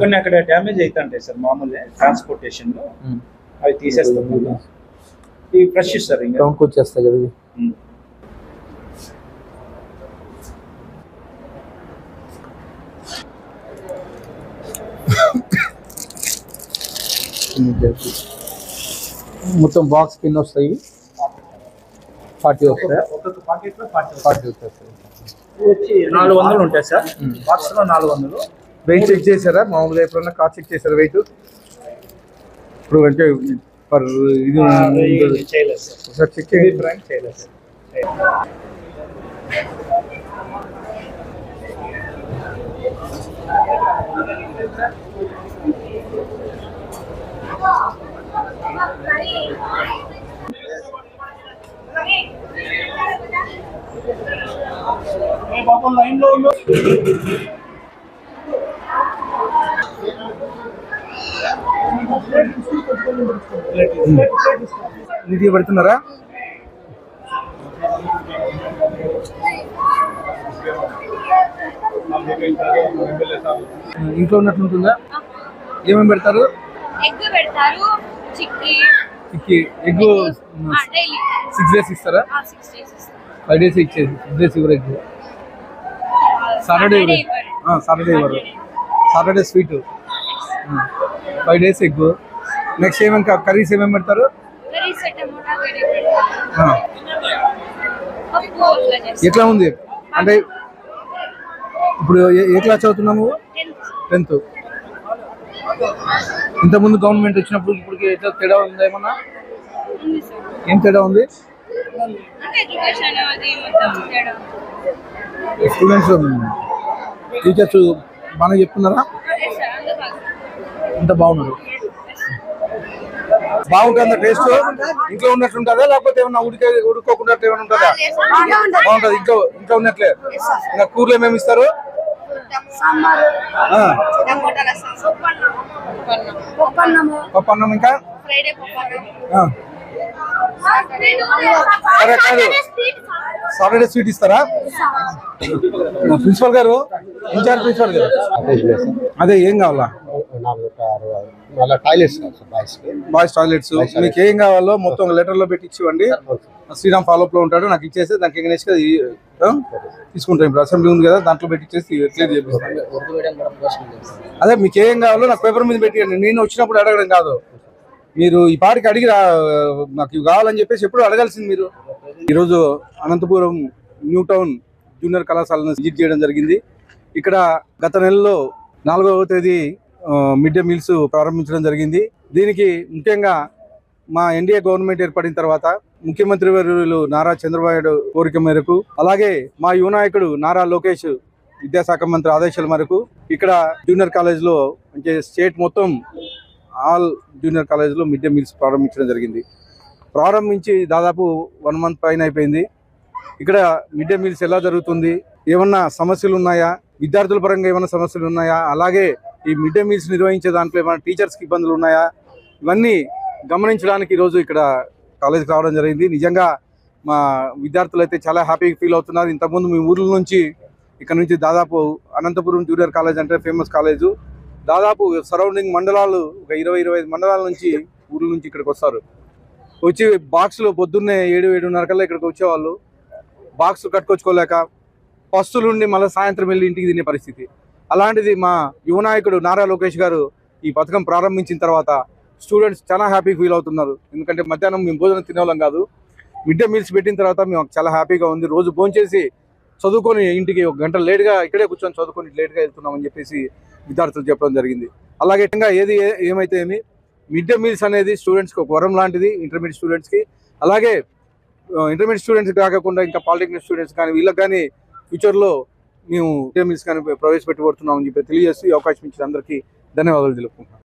కొన్ని అక్కడ డ్యామేజ్ అవుతుంటాయి సార్ మామూలుగా ట్రాన్స్పోర్టేషన్లో. అవి తీసేస్తాం. ఇవి ఫ్రెష్ సార్ ఇంకా. వచ్చేస్తాయి కదా. మొత్తం బాక్స్ కింద వస్తాయి. ఫార్టీ వస్తాయి? ఫార్టీ వచ్చి నాలుగు వందలు ఉంటాయి సార్. బాక్స్లో నాలుగు వందలు. వెయిట్ చెక్ చేశారా? మామూలుగా ఎప్పుడన్నా కార్ చెక్ చేశారా వెయిట్ ఇప్పుడు అంటే పర్ ఇది ఒకసారి చెక్ చేయండి. ఫ్రాంక్ చేయలేదు సార్. బాబు లైన్లో ఉండు నీట్గా పెడుతున్నారా? ఇంట్లో ఉన్నట్లుంటుందా ఏమేమి పెడతారు? ఎగ్ పెడతారు chikki. Chikki. Egg six days ఇస్తారా? ఫైవ్ డేస్ ఇచ్చేది సిక్స్ డేస్ ఇవ్వరు. ఎగ్ సాటర్డే సాటర్డే ఇవ్వరు. Saturday sweet five days egg. Next ఏమేమి కర్రీస్ ఏమేమి పెడతారు? ఎట్లా ఉంది? అంటే ఇప్పుడు ఏ- క్లాస్ చదువుతున్నావు టెన్త్ ఇంతకుముందు గవర్నమెంట్ వచ్చినప్పుడు ఇప్పటికి ఎట్లా తేడా ఉందా ఏమన్నా? ఏం తేడా ఉంది? స్టూడెంట్స్ టీచర్స్ బాగా చెప్తున్నారా? బాగా ఇంత బాగున్నారు బాగుంటుందా టేస్ట్? ఇంట్లో ఉన్నట్లుంటుందా లేకపోతే ఏమన్నా ఉడికే ఉడుకోకుండా ఏమైనా ఉంటుందా? బాగుంటుంది. ఇంట్లో ఇంట్లో ఉన్నట్లే. ఇంకా కూరలు ఏమేమి ఇస్తారు? ఆ, టమోటా రసం పప్పు అన్నం ఇంకా? ఫ్రైడే పప్పు ఆ, సరే కాదు. సాటర్డే స్వీట్ ఇస్తారా? Principal garu? In charge principal garu? అదే ఏం కావాలా? మళ్ళీ టాయిలెట్స్ బాయ్స్కి బాయ్స్ టాయిలెట్స్. మీకు ఏం కావాలో మొత్తం లెటర్లో పెట్టి ఇచ్చివ్వండి శ్రీరామ్ ఫాలో అప్లో ఉంటాడు నాకు ఇచ్చేసి దానికి ఎగనేసి తీసుకుంటాం. ఇప్పుడు అసెంబ్లీ ఉంది కదా దాంట్లో పెట్టి ఇచ్చేసి క్లియర్ చేపిస్తాను అదే మీకు ఏం కావాలో నాకు పేపర్ మీద పెట్టియండి. నేను వచ్చినప్పుడు అడగడం కాదు. మీరు ఈ పాటికి అడిగి రా- నాకు ఇవి కావాలని చెప్పేసి ఎప్పుడు అడగాల్సింది మీరు. ఈరోజు అనంతపురం న్యూ టౌన్ జూనియర్ కళాశాలను విజిట్ చేయడం జరిగింది. ఇక్కడ గత నెలలో నాలుగవ తేదీ మిడ్ డే మీల్స్ ప్రారంభించడం జరిగింది. దీనికి ముఖ్యంగా మా ఎన్డీఏ గవర్నమెంట్ ఏర్పడిన తర్వాత ముఖ్యమంత్రి వర్యులు నారా చంద్రబాబు కోరిక మేరకు అలాగే మా యువ నాయకుడు నారా లోకేష్ విద్యాశాఖ మంత్రి ఆదేశాల మేరకు ఇక్కడ జూనియర్ కాలేజ్లో అంటే స్టేట్ మొత్తం ఆల్ జూనియర్ కాలేజ్లో మిడ్ డే మీల్స్ ప్రారంభించడం జరిగింది. ప్రారంభించి దాదాపు వన్ మంత్ పైన అయిపోయింది. ఇక్కడ మిడ్ డే మీల్స్ ఎలా జరుగుతుంది? ఏమన్నా సమస్యలు ఉన్నాయా? విద్యార్థుల పరంగా ఏమైనా సమస్యలు ఉన్నాయా? అలాగే ఈ మిడ్ డే మీల్స్ నిర్వహించే దాంట్లో ఏమైనా టీచర్స్కి ఇబ్బందులు ఉన్నాయా? ఇవన్నీ గమనించడానికి ఈరోజు ఇక్కడ కాలేజీకి రావడం జరిగింది. నిజంగా మా విద్యార్థులు అయితే చాలా హ్యాపీగా ఫీల్ అవుతున్నారు. ఇంతకుముందు మీ ఊర్ల నుంచి ఇక్కడ నుంచి దాదాపు అనంతపురం జూనియర్ కాలేజ్ అంటే ఫేమస్ కాలేజు. దాదాపు సరౌండింగ్ మండలాలు ఒక ఇరవై ఇరవై ఐదు మండలాల నుంచి ఊర్ల నుంచి ఇక్కడికి వస్తారు. వచ్చి బాక్స్లో పొద్దున్నే ఏడు ఏడున్నర కల్లా ఇక్కడికి వచ్చేవాళ్ళు. బాక్స్ కట్టుకొచ్చుకోలేక పస్తులుండి మళ్ళీ సాయంత్రం వెళ్ళి ఇంటికి తినే పరిస్థితి. అలాంటిది మా యువ నాయకుడు నారా లోకేష్ గారు ఈ పథకం ప్రారంభించిన తర్వాత స్టూడెంట్స్ చాలా హ్యాపీ ఫీల్ అవుతున్నారు. ఎందుకంటే మధ్యాహ్నం మేము భోజనం తినేవాళ్ళం కాదు. మిడ్ డే మీల్స్ పెట్టిన తర్వాత మేము చాలా హ్యాపీగా ఉంది. రోజు భోంచేసి చదువుకొని ఇంటికి ఒక గంట లేట్గా ఇక్కడే కూర్చొని చదువుకొని లేట్గా వెళ్తున్నామని చెప్పేసి విద్యార్థులు చెప్పడం జరిగింది. అలాగే ఇంకా ఏది ఏమైతే ఏమి మిడ్ డే మీల్స్ అనేది స్టూడెంట్స్కి ఒక వరం లాంటిది ఇంటర్మీడియట్ స్టూడెంట్స్కి. అలాగే ఇంటర్మీడియట్ స్టూడెంట్స్ కాకుండా ఇంకా పాలిటెక్నిక్ స్టూడెంట్స్ కానీ వీళ్ళకి కానీ ఫ్యూచర్లో మేము మిడ్ కానీ ప్రవేశపెట్టబడుతున్నామని చెప్పి తెలియజేస్తూ ఈ అవకాశం ఇచ్చిన అందరికీ ధన్యవాదాలు తెలుపుకుంటున్నాను